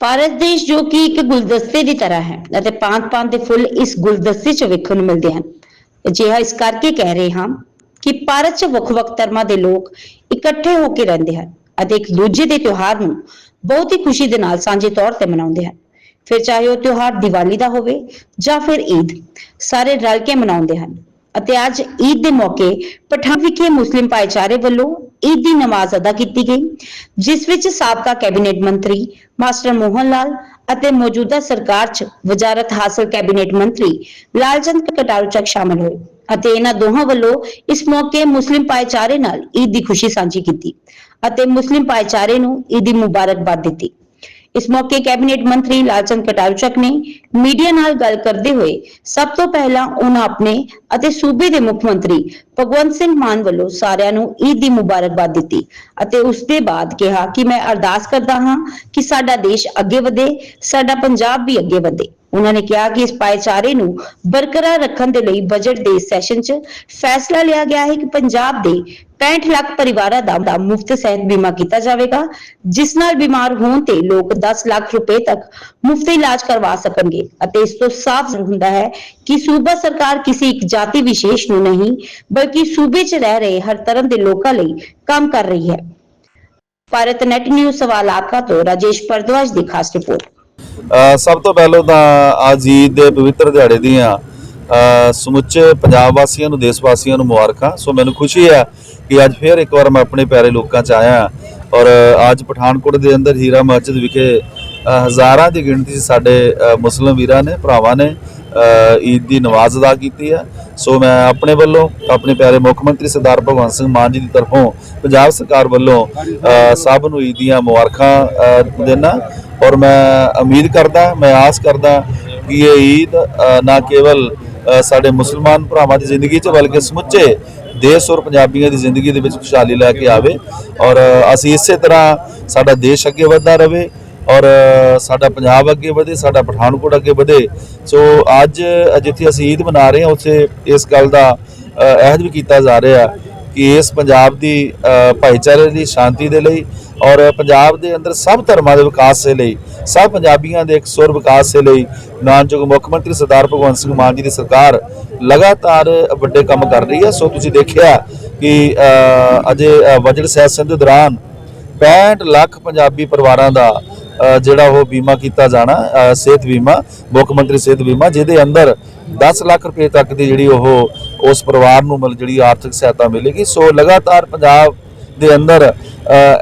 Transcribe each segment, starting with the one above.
ਭਾਰਤ ਦੇਸ਼ ਜੋ ਕਿ ਇੱਕ ਗੁਲਦਸਤੇ ਦੀ ਤਰ੍ਹਾਂ ਹੈ ਅਤੇ ਪਾਂਤ-ਪਾਂਤ ਦੇ ਫੁੱਲ ਇਸ ਗੁਲਦਸਤੇ 'ਚ ਵੇਖਣ ਨੂੰ ਮਿਲਦੇ ਹਨ। ਅਜਿਹਾ ਇਸ ਕਰਕੇ ਕਹਿ ਰਹੇ ਹਾਂ ਕਿ ਭਾਰਤ 'ਚ ਵੱਖ-ਵੱਖ ਧਰਮਾਂ ਦੇ ਲੋਕ ਇਕੱਠੇ ਹੋ ਕੇ ਰਹਿੰਦੇ ਹਨ ਅਤੇ ਇੱਕ ਦੂਜੇ ਦੇ ਤਿਉਹਾਰ ਨੂੰ ਬਹੁਤ ਹੀ ਖੁਸ਼ੀ ਦੇ ਨਾਲ ਸਾਂਝੇ ਤੌਰ ਤੇ ਮਨਾਉਂਦੇ ਹਨ। ਫਿਰ ਚਾਹੇ ਉਹ ਤਿਉਹਾਰ ਦੀਵਾਲੀ ਦਾ ਹੋਵੇ ਜਾਂ ਫਿਰ ਈਦ, ਸਾਰੇ ਰਲ ਕੇ ਮਨਾਉਂਦੇ ਹਨ ਅਤੇ ਅੱਜ ਈਦ ਦੇ ਮੌਕੇ ਪਠਾਨ ਵਿਖੇ ਮੁਸਲਿਮ ਭਾਈਚਾਰੇ ਵੱਲੋਂ ਈਦ ਦੀ ਨਮਾਜ਼ ਅਦਾ ਕੀਤੀ ਗਈ, ਜਿਸ ਵਿੱਚ ਸਾਬਕਾ ਕੈਬਨਿਟ ਮੰਤਰੀ ਮਾਸਟਰ ਮੋਹਨ ਲਾਲ ਅਤੇ ਮੌਜੂਦਾ ਸਰਕਾਰ 'ਚ ਵਜ਼ਾਰਤ ਹਾਸਲ ਕੈਬਨਿਟ ਮੰਤਰੀ ਲਾਲਚੰਦ ਕਟਾਰੂ ਚੱਕ ਸ਼ਾਮਲ ਹੋਏ ਅਤੇ ਇਹਨਾਂ ਦੋਹਾਂ ਵੱਲੋਂ ਇਸ ਮੌਕੇ ਮੁਸਲਿਮ ਭਾਈਚਾਰੇ ਨਾਲ ਈਦ ਦੀ ਖੁਸ਼ੀ ਸਾਂਝੀ ਕੀਤੀ ਅਤੇ ਮੁਸਲਿਮ ਭਾਈਚਾਰੇ ਨੂੰ ਈਦ ਦੀ ਮੁਬਾਰਕਬਾਦ ਦਿੱਤੀ। ਇਸ ਮੌਕੇ ਕੈਬਨਿਟ ਮੰਤਰੀ ਲਾਲਚੰਦ ਕਟਾਰਚਕ ਨੇ ਮੀਡੀਆ ਨਾਲ ਗੱਲ ਕਰਦੇ ਹੋਏ ਸਭ ਤੋਂ ਪਹਿਲਾਂ ਉਹਨਾਂ ਆਪਣੇ ਅਤੇ ਸੂਬੇ ਦੇ ਮੁੱਖ ਮੰਤਰੀ ਭਗਵੰਤ ਸਿੰਘ ਮਾਨ ਵੱਲੋਂ ਸਾਰਿਆਂ ਨੂੰ ਈਦ ਦੀ ਮੁਬਾਰਕਬਾਦ ਦਿੱਤੀ ਅਤੇ ਉਸ ਦੇ ਬਾਅਦ ਕਿਹਾ ਕਿ ਮੈਂ ਅਰਦਾਸ ਕਰਦਾ ਹਾਂ ਕਿ ਸਾਡਾ ਦੇਸ਼ ਅੱਗੇ ਵਧੇ, ਸਾਡਾ ਪੰਜਾਬ ਵੀ ਅੱਗੇ ਵਧੇ। ਉਹਨਾਂ ਨੇ ਕਿਹਾ ਕਿ ਇਸ ਭਾਈਚਾਰੇ ਨੂੰ ਬਰਕਰਾਰ ਰੱਖਣ ਦੇ ਲਈ ਬਜਟ ਦੇ ਸੈਸ਼ਨ 'ਚ ਫੈਸਲਾ ਲਿਆ ਗਿਆ ਹੈ ਕਿ ਪੰਜਾਬ ਦੇ 65 ਲੱਖ ਪਰਿਵਾਰਾਂ ਦਾ ਮੁਫਤ ਸਿਹਤ ਬੀਮਾ ਕੀਤਾ ਜਾਵੇਗਾ, ਜਿਸ ਨਾਲ ਬਿਮਾਰ ਹੋਣ ਤੇ ਲੋਕ 10 ਲੱਖ ਰੁਪਏ ਤੱਕ ਮੁਫਤ ਇਲਾਜ ਕਰਵਾ ਸਕਣਗੇ। ਅਤੇ ਇਸ ਤੋਂ ਸਾਫ਼ ਹੁੰਦਾ ਹੈ ਕਿ ਸੂਬਾ ਸਰਕਾਰ ਕਿਸੇ ਇੱਕ ਜਾਤੀ ਵਿਸ਼ੇਸ਼ ਨੂੰ ਨਹੀਂ, ਬਲਕਿ ਸੂਬੇ 'ਚ ਰਹਿ ਰਹੇ ਹਰ ਤਰ੍ਹਾਂ ਦੇ ਲੋਕਾਂ ਲਈ ਕੰਮ ਕਰ ਰਹੀ ਹੈ। ਭਾਰਤ ਨੈਟ ਨਿਊਜ਼ ਸਵਾਲਾਕਾ ਤੋਂ ਰਾਜੇਸ਼ ਪਰਦਵਾਜ ਦੀ ਖਾਸ ਰਿਪੋਰਟ। ਸਭ ਤੋਂ ਪਹਿਲਾਂ ਤਾਂ ਅੱਜ ਦੇ ਪਵਿੱਤਰ ਦਿਹਾੜੇ ਦੀਆਂ ਸਮੁੱਚੇ ਪੰਜਾਬ ਵਾਸੀਆਂ ਨੂੰ ਦੇਸ਼ ਵਾਸੀਆਂ ਨੂੰ ਮੁਬਾਰਕਾਂ। ਸੋ ਮੈਨੂੰ ਖੁਸ਼ੀ ਆ ਕਿ ਅੱਜ ਫੇਰ ਇੱਕ ਵਾਰ ਮੈਂ ਆਪਣੇ ਪਿਆਰੇ ਲੋਕਾਂ 'ਚ ਆਇਆ ਔਰ ਅੱਜ ਪਠਾਨਕੋਟ ਦੇ ਅੰਦਰ ਹੀਰਾ ਮਸਜਿਦ ਵਿਖੇ ਹਜ਼ਾਰਾਂ ਦੀ ਗਿਣਤੀ 'ਚ ਸਾਡੇ ਅ, ਮੁਸਲਿਮ ਵੀਰਾਂ ਨੇ ਭਰਾਵਾਂ ਨੇ ਈਦ ਦੀ ਨਮਾਜ਼ ਅਦਾ ਕੀਤੀ ਹੈ। ਸੋ ਮੈਂ ਆਪਣੇ ਵੱਲੋਂ ਆਪਣੇ ਪਿਆਰੇ ਮੁੱਖ ਮੰਤਰੀ ਸਰਦਾਰ ਭਗਵੰਤ ਸਿੰਘ ਮਾਨ ਜੀ ਦੀ ਤਰਫੋਂ ਪੰਜਾਬ ਸਰਕਾਰ ਵੱਲੋਂ ਸਭ ਨੂੰ ਈਦ ਦੀਆਂ ਮੁਬਾਰਕਾਂ ਅ, ਦਿੰਦਾ ਔਰ ਮੈਂ ਉਮੀਦ ਕਰਦਾ ਮੈਂ ਆਸ ਕਰਦਾ ਕਿ ਇਹ ਈਦ ਨਾ ਕੇਵਲ ਸਾਡੇ ਮੁਸਲਮਾਨ ਭਰਾਵਾਂ ਦੀ ਜ਼ਿੰਦਗੀ 'ਚ ਬਲਕਿ ਸਮੁੱਚੇ ਦੇਸ਼ ਔਰ ਪੰਜਾਬੀਆਂ ਦੀ ਜ਼ਿੰਦਗੀ ਦੇ ਵਿੱਚ ਖੁਸ਼ਹਾਲੀ ਲੈ ਕੇ ਆਵੇ ਔਰ ਅਸੀਂ ਇਸੇ ਤਰ੍ਹਾਂ ਸਾਡਾ ਦੇਸ਼ ਅੱਗੇ ਵਧਦਾ ਰਹੇ ਔਰ ਸਾਡਾ ਪੰਜਾਬ ਅੱਗੇ ਵਧੇ, ਸਾਡਾ ਪਠਾਨਕੋਟ ਅੱਗੇ ਵਧੇ। ਸੋ ਅੱਜ ਜਿੱਥੇ ਅਸੀਂ ਈਦ ਮਨਾ ਰਹੇ ਹਾਂ, ਉੱਥੇ ਇਸ ਗੱਲ ਦਾ ਅਹਿਦ ਵੀ ਕੀਤਾ ਜਾ ਰਿਹਾ। ਕਿ ਇਸ ਪੰਜਾਬ ਦੀ ਭਾਈਚਾਰੇ ਦੀ ਸ਼ਾਂਤੀ ਦੇ ਲਈ ਔਰ ਪੰਜਾਬ ਦੇ ਅੰਦਰ ਸਭ ਧਰਮਾਂ ਦੇ ਵਿਕਾਸ ਦੇ ਲਈ ਸਭ ਪੰਜਾਬੀਆਂ ਦੇ ਇੱਕ ਸੁਰ ਵਿਕਾਸ ਦੇ ਲਈ ਮਾਨਯੋਗ ਮੁੱਖ ਮੰਤਰੀ ਸਰਦਾਰ ਭਗਵੰਤ ਸਿੰਘ ਮਾਨ ਜੀ ਦੀ ਸਰਕਾਰ ਲਗਾਤਾਰ ਵੱਡੇ ਕੰਮ ਕਰ ਰਹੀ ਹੈ। ਸੋ ਤੁਸੀਂ ਦੇਖਿਆ ਕਿ ਅਜੇ ਅ, ਬਜਟ ਸੈਸ਼ਨ ਦੇ ਦੌਰਾਨ 65 ਲੱਖ ਪੰਜਾਬੀ ਪਰਿਵਾਰਾਂ ਦਾ ਜਿਹੜਾ ਉਹ ਬੀਮਾ ਕੀਤਾ ਜਾਣਾ ਸਿਹਤ ਬੀਮਾ, ਮੁੱਖ ਮੰਤਰੀ ਸਿਹਤ ਬੀਮਾ, ਜਿਹਦੇ ਅੰਦਰ 10 ਲੱਖ ਰੁਪਏ ਤੱਕ ਦੀ ਜਿਹੜੀ ਉਹ ਉਸ ਪਰਿਵਾਰ ਨੂੰ ਮਤਲਬ ਜਿਹੜੀ ਆਰਥਿਕ ਸਹਾਇਤਾ ਮਿਲੇਗੀ। ਸੋ ਲਗਾਤਾਰ ਪੰਜਾਬ ਦੇ ਅੰਦਰ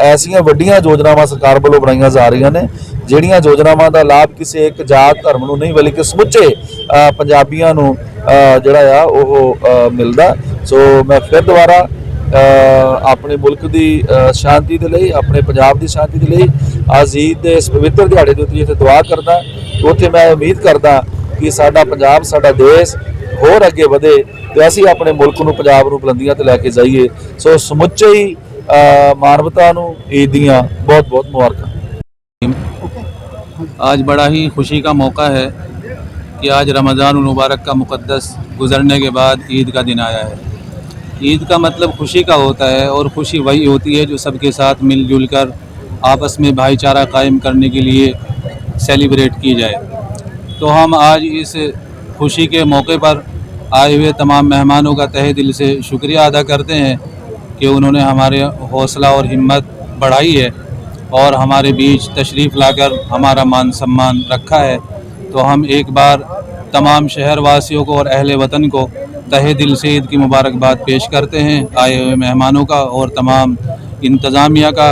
ਐਸੀਆਂ ਵੱਡੀਆਂ ਯੋਜਨਾਵਾਂ ਸਰਕਾਰ ਵੱਲੋਂ ਬਣਾਈਆਂ ਜਾ ਰਹੀਆਂ ਨੇ, ਜਿਹੜੀਆਂ ਯੋਜਨਾਵਾਂ ਦਾ ਲਾਭ ਕਿਸੇ ਇੱਕ ਜਾਤ ਧਰਮ ਨੂੰ ਨਹੀਂ, ਬਲਕਿ ਸਮੁੱਚੇ ਪੰਜਾਬੀਆਂ ਨੂੰ ਜਿਹੜਾ ਆ, ਉਹ ਮਿਲਦਾ। ਸੋ ਮੈਂ ਫਿਰ ਦੁਬਾਰਾ ਆਪਣੇ ਮੁਲਕ ਦੀ ਸ਼ਾਂਤੀ ਦੇ ਲਈ, ਆਪਣੇ ਪੰਜਾਬ ਦੀ ਸ਼ਾਂਤੀ ਦੇ ਲਈ ਆਜ਼ੀਦ ਦੇ ਇਸ ਪਵਿੱਤਰ ਦਿਹਾੜੇ ਦੇ ਉੱਤੇ ਜਿੱਥੇ ਦੁਆ ਕਰਦਾ ਉੱਥੇ ਮੈਂ ਉਮੀਦ ਕਰਦਾ ਕਿ ਸਾਡਾ ਪੰਜਾਬ ਸਾਡਾ ਦੇਸ਼ ਹੋਰ ਅੱਗੇ ਵਧੇ ਤੇ ਅਸੀਂ ਆਪਣੇ ਮੁਲਕ ਨੂੰ ਪੰਜਾਬ ਨੂੰ ਬੁਲੰਦੀਆਂ ਤੇ ਲੈ ਕੇ ਜਾਈਏ ਸੋ ਸਮੁੱਚੇ ਹੀ ਅ, ਮਾਨਵਤਾ ਨੂੰ ਈਦ ਦੀਆਂ ਬਹੁਤ ਬਹੁਤ ਮੁਬਾਰਕਾਂ आज बड़ा ही खुशी का मौका है कि आज रमज़ान मुबारक का मुक़द्दस गुज़रने के बाद ईद का दिन आया है ईद का मतलब खुशी का होता है और खुशी वही होती है जो सबके साथ मिलजुल कर आपस में भाईचारा कायम करने के लिए सेलिब्रेट की जाए। तो हम आज इस खुशी के मौके पर आए हुए तमाम मेहमानों का तहे दिल से शुक्रिया अदा करते हैं कि उन्होंने हमारे हौसला और हिम्मत बढ़ाई है और हमारे बीच तशरीफ़ लाकर हमारा मान सम्मान रखा है। तो हम एक बार तमाम शहरवासियों को और अहले वतन को तहे दिल से ईद की मुबारकबाद पेश करते हैं। आए हुए मेहमानों का और तमाम इंतज़ामिया का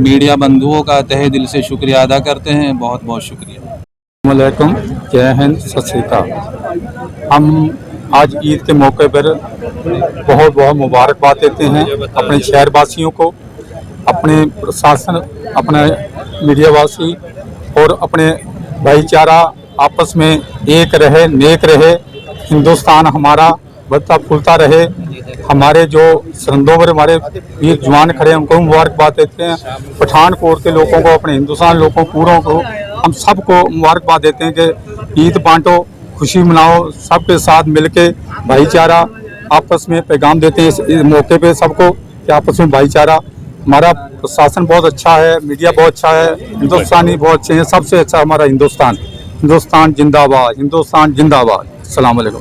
मीडिया बंधुओं का तहे दिल से शुक्रिया अदा करते हैं। बहुत बहुत शुक्रिया। वालेकुम जय हिंद। सत श्री अकाल। हम आज ईद के मौके पर बहुत बहुत मुबारकबाद देते हैं अपने शहरवासियों को, अपने प्रशासन, अपने मीडिया वासी और अपने भाईचारा आपस में एक रहे, नेक रहे। हिंदुस्तान हमारा बढ़ता फूलता रहे। हमारे जो सरहदों पर हमारे वीर जवान खड़े हैं, उनको मुबारकबाद देते हैं। पठानकोट के लोगों को, अपने हिंदुस्तान लोगों पूरों को, हम सबको मुबारकबाद देते हैं कि ईद बांटो, खुशी मनाओ, सबके साथ मिलके भाईचारा आपस में पैगाम देते हैं। इस मौके पे सबको कि आपस में भाईचारा। हमारा प्रशासन बहुत अच्छा है, मीडिया बहुत अच्छा है, हिंदुस्तानी बहुत अच्छे हैं, सबसे अच्छा हमारा हिंदुस्तान। हिंदुस्तान जिंदाबाद हिंदुस्तान जिंदाबाद। वालेकुम